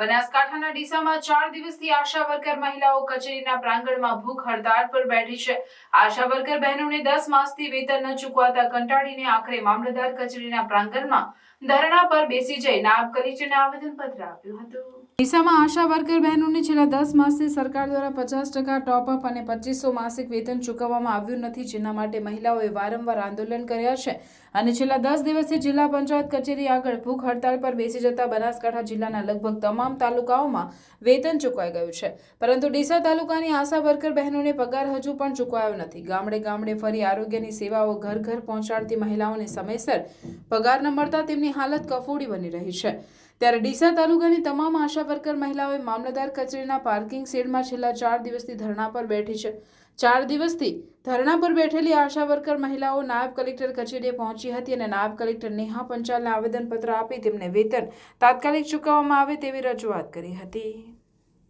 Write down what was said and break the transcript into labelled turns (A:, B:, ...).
A: બનાસકાંઠાના ડીસામાં ચાર દિવસથી આશા વર્કર મહિલાઓ કચેરીના પ્રાંગણમાં ભૂખ હડતાળ પર બેઠી છે. આશા વર્કર બહેનોને દસ માસથી વેતન ન ચૂકવાતા કંટાળીને આખરે મામલતદાર કચેરીના પ્રાંગણમાં ધરણા પર બેસી જઈ નાયબ કલેક્ટરને આવેદનપત્ર આપ્યું હતું. ડીસામાં આશા વર્કર બહેનોને છેલ્લા દસ માસથી સરકાર દ્વારા પચાસ ટકા ટોપઅપ અને પચીસો માસિક વેતન ચૂકવવામાં આવ્યું નથી, જેના માટે મહિલાઓએ વારંવાર આંદોલન કર્યા છે. અને છેલ્લા દસ દિવસથી જિલ્લા પંચાયત કચેરી આગળ ભૂખ હડતાળ પર બેસી જતા બનાસકાંઠા જિલ્લાના લગભગ તમામ તાલુકાઓમાં વેતન ચૂકવાઈ ગયું છે. પરંતુ ડીસા તાલુકાની આશા વર્કર બહેનોને પગાર હજુ પણ ચૂકવાયો નથી. ગામડે ગામડે ફરી આરોગ્યની સેવાઓ ઘર ઘર પહોંચાડતી મહિલાઓને સમયસર પગાર ન મળતા તેમની હાલત કફોડી બની રહી છે. ત્યારે ડીસા તાલુકાની તમામ આશા વર્કર મહિલાઓએ મામલતદાર કચેરીના પાર્કિંગ શેડમાં છેલ્લા ચાર દિવસથી ધરણા પર બેઠી છે. ચાર દિવસથી ધરણા પર બેઠેલી આશા વર્કર મહિલાઓ નાયબ કલેક્ટર કચેરીએ પહોંચી હતી અને નાયબ કલેક્ટર નેહા પંચાલને આવેદનપત્ર આપી તેમને વેતન તાત્કાલિક ચૂકવવામાં આવે તેવી રજૂઆત કરી હતી.